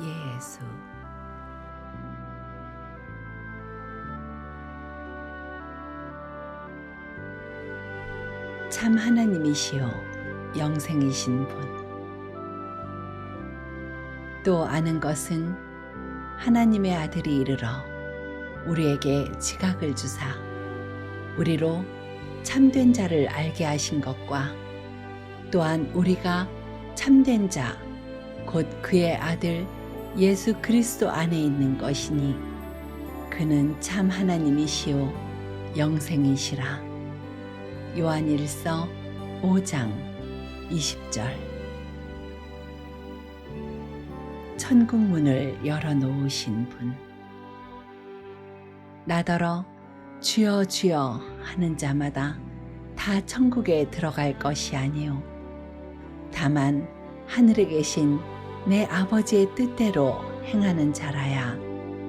예수. 참 하나님이시요 영생이신 분. 또 아는 것은 하나님의 아들이 이르러 우리에게 지각을 주사 우리로 참된 자를 알게 하신 것과 또한 우리가 참된 자 곧 그의 아들 예수 그리스도 안에 있는 것이니 그는 참 하나님이시요 영생이시라. 요한일서 5장 20절. 천국 문을 열어 놓으신 분. 나더러 주여 주여 하는 자마다 다 천국에 들어갈 것이 아니요 다만 하늘에 계신 내 아버지의 뜻대로 행하는 자라야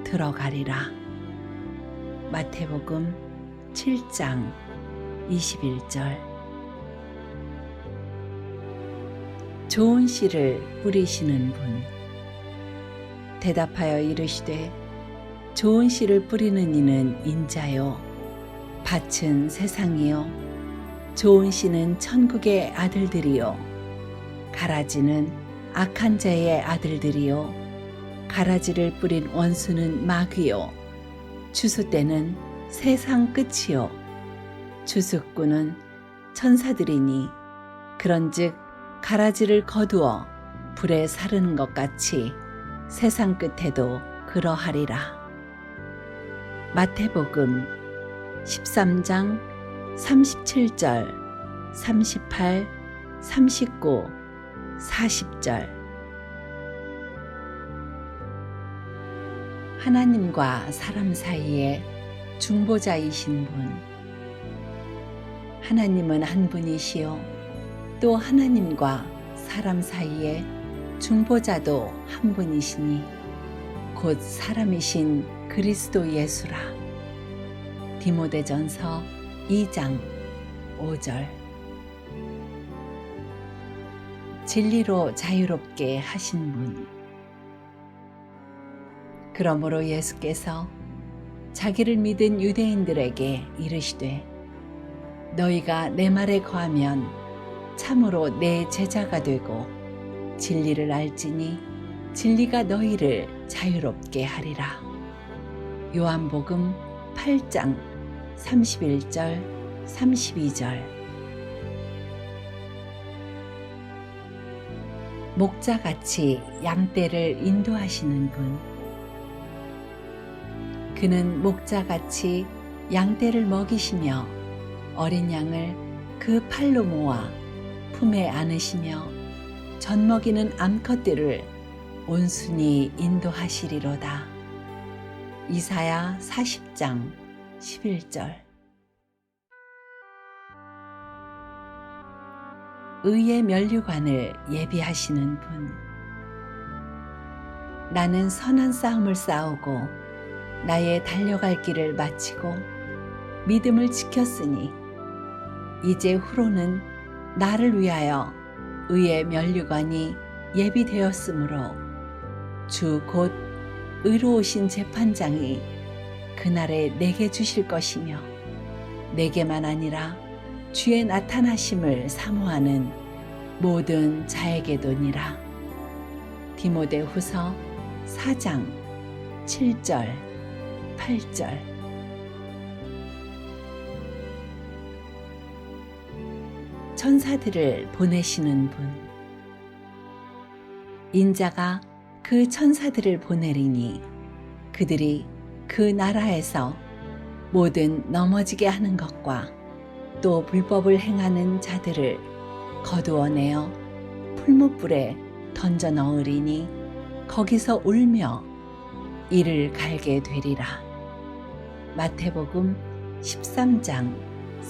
들어가리라. 마태복음 7장 21절. 좋은 씨를 뿌리시는 분. 대답하여 이르시되 좋은 씨를 뿌리는 이는 인자요. 밭은 세상이요. 좋은 씨는 천국의 아들들이요. 가라지는 악한 자의 아들들이요. 가라지를 뿌린 원수는 마귀요. 추수 때는 세상 끝이요. 추수꾼은 천사들이니 그런즉 가라지를 거두어 불에 사르는 것 같이 세상 끝에도 그러하리라. 마태복음 13장 37절 38 39 40절. 하나님과 사람 사이에 중보자이신 분. 하나님은 한 분이시요. 또 하나님과 사람 사이에 중보자도 한 분이시니 곧 사람이신 그리스도 예수라. 디모데전서 2장 5절 진리로 자유롭게 하신 분. 그러므로 예수께서 자기를 믿은 유대인들에게 이르시되 너희가 내 말에 거하면 참으로 내 제자가 되고 진리를 알지니 진리가 너희를 자유롭게 하리라. 요한복음 8장 31절 32절 목자같이 양떼를 인도하시는 분. 그는 목자같이 양떼를 먹이시며 어린 양을 그 팔로 모아 품에 안으시며 젖 먹이는 암컷들을 온순히 인도하시리로다. 이사야 40장 11절 의의 면류관을 예비하시는 분. 나는 선한 싸움을 싸우고 나의 달려갈 길을 마치고 믿음을 지켰으니 이제 후로는 나를 위하여 의의 면류관이 예비되었으므로 주 곧 의로우신 재판장이 그날에 내게 주실 것이며 내게만 아니라 주의 나타나심을 사모하는 모든 자에게도니라. 디모데 후서 4장 7절 8절 천사들을 보내시는 분 인자가 그 천사들을 보내리니 그들이 그 나라에서 모든 넘어지게 하는 것과 또 불법을 행하는 자들을 거두어내어 풀무불에 던져 넣으리니 거기서 울며 이를 갈게 되리라. 마태복음 13장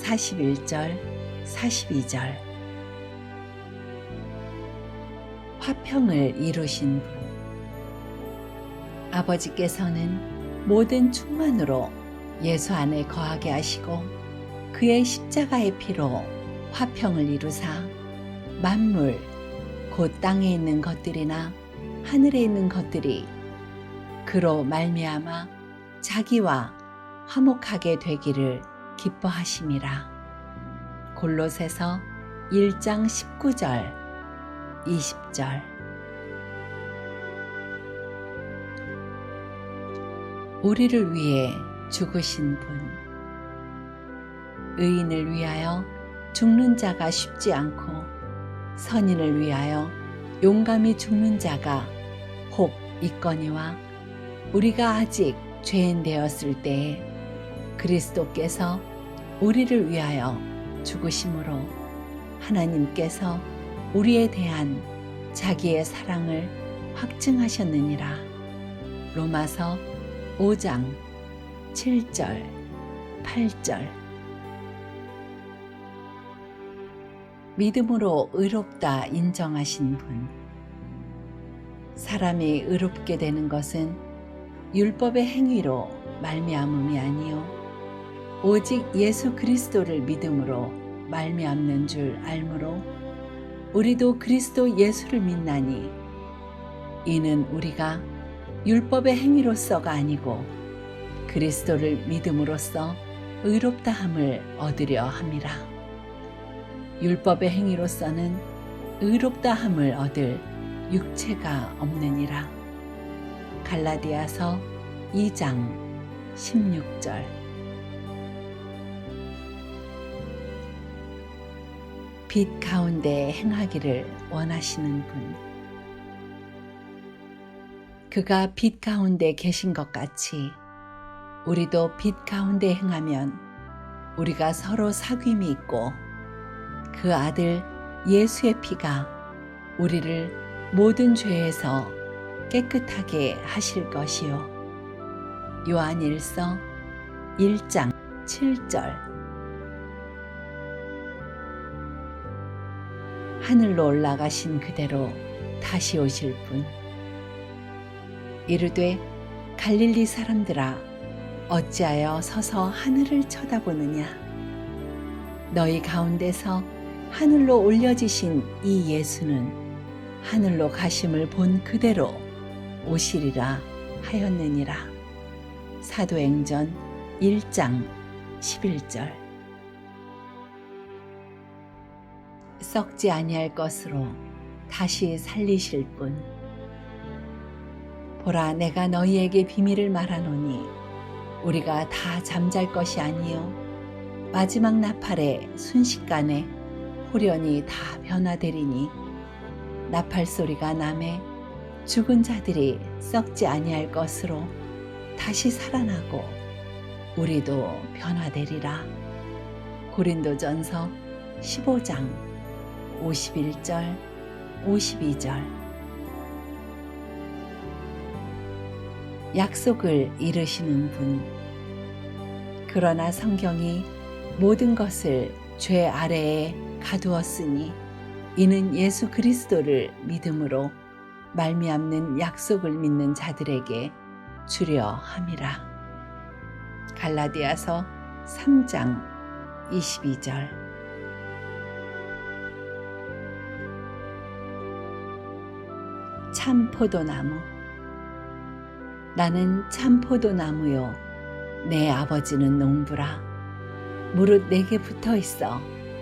41절 42절 화평을 이루신 분 아버지께서는 모든 충만으로 예수 안에 거하게 하시고 그의 십자가의 피로 화평을 이루사 만물 곧 땅에 있는 것들이나 하늘에 있는 것들이 그로 말미암아 자기와 화목하게 되기를 기뻐하심이라. 골로새서 1장 19절 20절 우리를 위해 죽으신 분 의인을 위하여 죽는 자가 쉽지 않고 선인을 위하여 용감히 죽는 자가 혹 있거니와 우리가 아직 죄인 되었을 때에 그리스도께서 우리를 위하여 죽으심으로 하나님께서 우리에 대한 자기의 사랑을 확증하셨느니라. 로마서 5장 7절 8절 믿음으로 의롭다 인정하신 분 사람이 의롭게 되는 것은 율법의 행위로 말미암음이 아니요 오직 예수 그리스도를 믿음으로 말미암는 줄 알므로 우리도 그리스도 예수를 믿나니 이는 우리가 율법의 행위로서가 아니고 그리스도를 믿음으로써 의롭다 함을 얻으려 함이라. 율법의 행위로서는 의롭다함을 얻을 육체가 없느니라. 갈라디아서 2장 16절 빛 가운데 행하기를 원하시는 분. 그가 빛 가운데 계신 것 같이 우리도 빛 가운데 행하면 우리가 서로 사귐이 있고 그 아들 예수의 피가 우리를 모든 죄에서 깨끗하게 하실 것이요. 요한일서 1장 7절 하늘로 올라가신 그대로 다시 오실 분. 이르되 갈릴리 사람들아 어찌하여 서서 하늘을 쳐다보느냐 너희 가운데서 하늘로 올려지신 이 예수는 하늘로 가심을 본 그대로 오시리라 하였느니라. 사도행전 1장 11절. 썩지 아니할 것으로 다시 살리실 분 보라 내가 너희에게 비밀을 말하노니 우리가 다 잠잘 것이 아니요. 마지막 나팔에 순식간에 호련히 다 변화되리니 나팔 소리가 남에 죽은 자들이 썩지 아니할 것으로 다시 살아나고 우리도 변화되리라 고린도전서 15장 51절 52절 약속을 이루시는 분. 그러나 성경이 모든 것을 죄 아래에 가두었으니 이는 예수 그리스도를 믿음으로 말미암는 약속을 믿는 자들에게 주려 함이라. 갈라디아서 3장 22절. 참 포도나무. 나는 참 포도나무요 내 아버지는 농부라. 무릇 내게 붙어 있어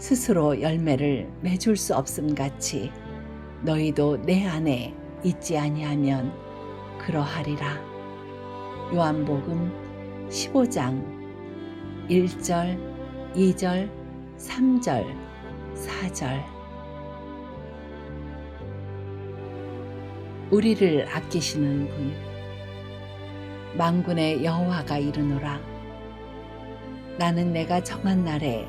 스스로 열매를 맺을 수 없음 같이 너희도 내 안에 있지 아니하면 그러하리라. 요한복음 15장 1절, 2절, 3절, 4절 우리를 아끼시는 분 망군의 여호와가 이르노라 나는 내가 정한 날에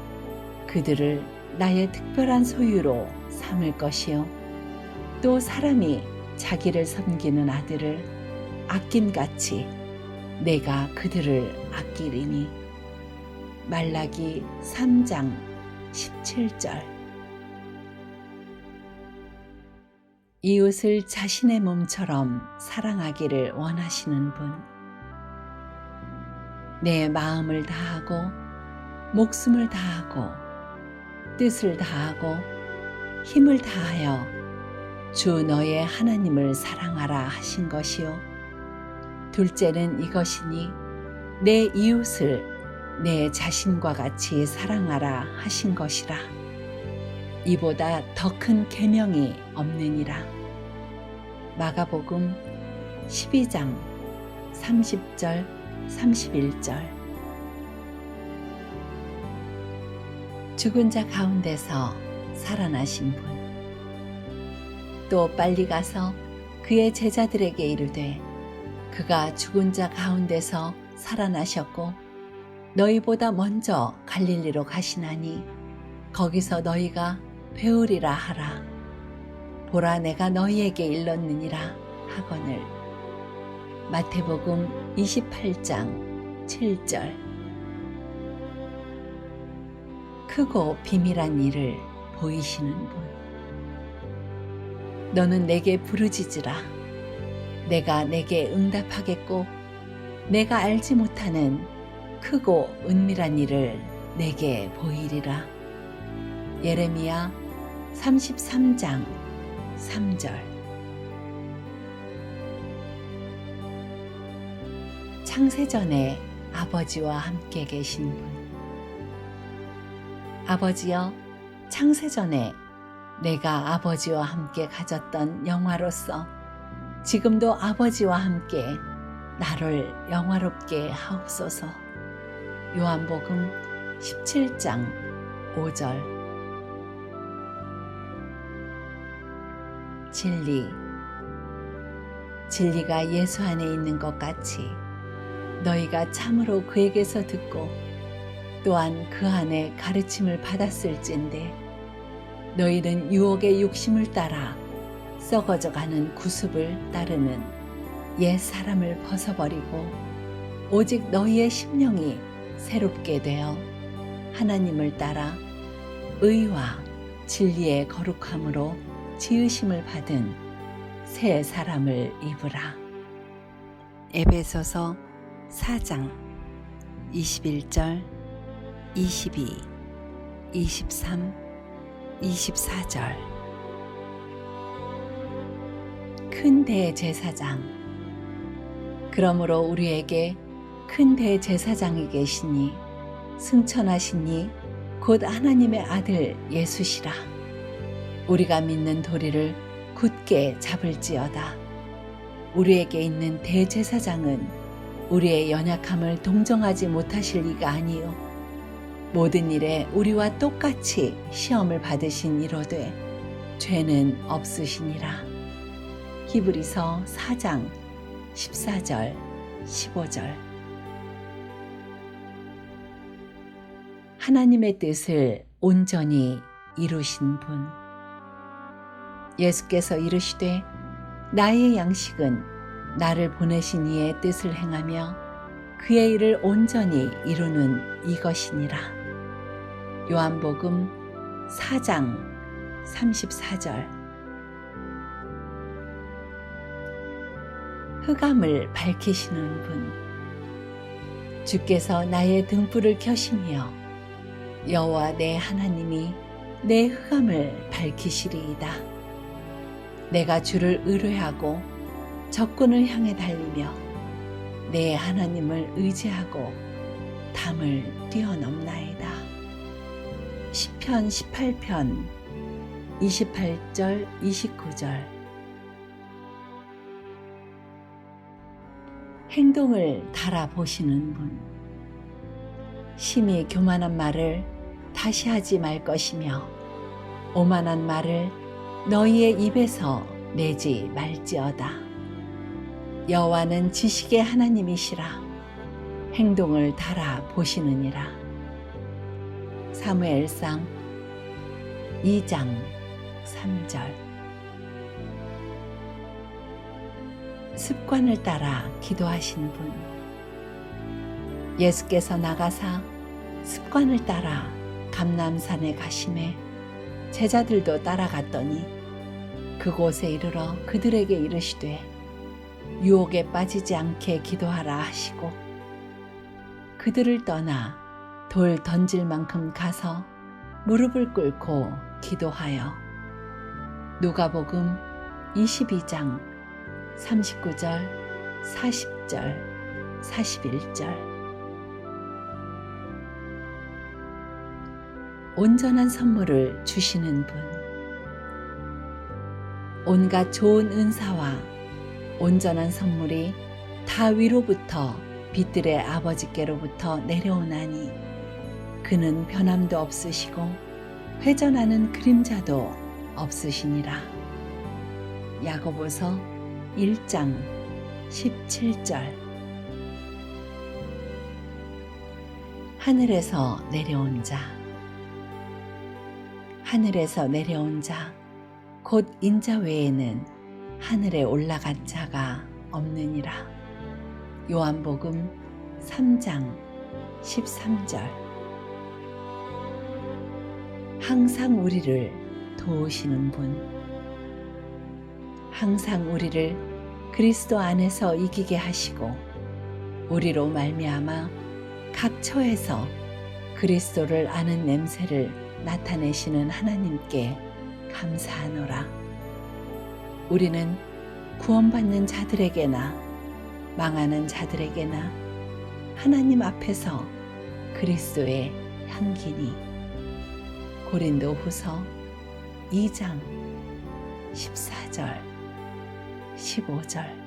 그들을 나의 특별한 소유로 삼을 것이요. 또 사람이 자기를 섬기는 아들을 아낌같이 내가 그들을 아끼리니. 말라기 3장 17절. 이웃을 자신의 몸처럼 사랑하기를 원하시는 분. 내 마음을 다하고, 목숨을 다하고, 뜻을 다하고, 힘을 다하여 주 너의 하나님을 사랑하라 하신 것이요. 둘째는 이것이니 내 이웃을 내 자신과 같이 사랑하라 하신 것이라. 이보다 더 큰 계명이 없느니라. 마가복음 12장 30절 31절 죽은 자 가운데서 살아나신 분. 또 빨리 가서 그의 제자들에게 이르되 그가 죽은 자 가운데서 살아나셨고 너희보다 먼저 갈릴리로 가시나니 거기서 너희가 배우리라 하라. 보라 내가 너희에게 일렀느니라 하거늘. 마태복음 28장 7절. 크고 비밀한 일을 보이시는 분. 너는 내게 부르짖으라. 내가 내게 응답하겠고, 내가 알지 못하는 크고 은밀한 일을 내게 보이리라. 예레미야 33장 3절 창세전에 아버지와 함께 계신 분 아버지여 창세전에 내가 아버지와 함께 가졌던 영화로서 지금도 아버지와 함께 나를 영화롭게 하옵소서 요한복음 17장 5절 진리. 진리가 예수 안에 있는 것 같이 너희가 참으로 그에게서 듣고 또한 그 안에 가르침을 받았을진데 너희는 유혹의 욕심을 따라 썩어져 가는 구습을 따르는 옛 사람을 벗어버리고 오직 너희의 심령이 새롭게 되어 하나님을 따라 의와 진리의 거룩함으로 지으심을 받은 새 사람을 입으라. 에베소서 4장 21절 22 23 24절 큰 대제사장 그러므로 우리에게 큰 대제사장이 계시니 승천하시니 곧 하나님의 아들 예수시라. 우리가 믿는 도리를 굳게 잡을지어다. 우리에게 있는 대제사장은 우리의 연약함을 동정하지 못하실 리가 아니요 모든 일에 우리와 똑같이 시험을 받으신 이로되 죄는 없으시니라. 히브리서 4장 14절 15절 하나님의 뜻을 온전히 이루신 분 예수께서 이르시되 나의 양식은 나를 보내신 이의 뜻을 행하며 그의 일을 온전히 이루는 이것이니라. 요한복음 4장 34절 흑암을 밝히시는 분 주께서 나의 등불을 켜시며 여호와 내 하나님이 내 흑암을 밝히시리이다. 내가 주를 의뢰하고 적군을 향해 달리며 내 하나님을 의지하고 담을 뛰어넘나이다. 시편 18편 28절 29절 행동을 달아보시는 분 심히 교만한 말을 다시 하지 말 것이며 오만한 말을 너희의 입에서 내지 말지어다. 여호와는 지식의 하나님이시라. 행동을 달아 보시느니라. 사무엘상 2장 3절 습관을 따라 기도하신 분. 예수께서 나가사 습관을 따라 감남산에 가심에 제자들도 따라갔더니 그곳에 이르러 그들에게 이르시되 유혹에 빠지지 않게 기도하라 하시고 그들을 떠나 돌 던질 만큼 가서 무릎을 꿇고 기도하여. 누가복음 22장 39절 40절 41절. 온전한 선물을 주시는 분. 온갖 좋은 은사와 온전한 선물이 다 위로부터 빛들의 아버지께로부터 내려오나니 그는 변함도 없으시고 회전하는 그림자도 없으시니라. 야고보서 1장 17절 하늘에서 내려온 자 하늘에서 내려온 자 곧 인자 외에는 하늘에 올라간 자가 없느니라. 요한복음 3장 13절 항상 우리를 도우시는 분 항상 우리를 그리스도 안에서 이기게 하시고 우리로 말미암아 각 처에서 그리스도를 아는 냄새를 나타내시는 하나님께 감사하노라. 우리는 구원받는 자들에게나 망하는 자들에게나 하나님 앞에서 그리스도의 향기니 고린도 후서 2장 14절 15절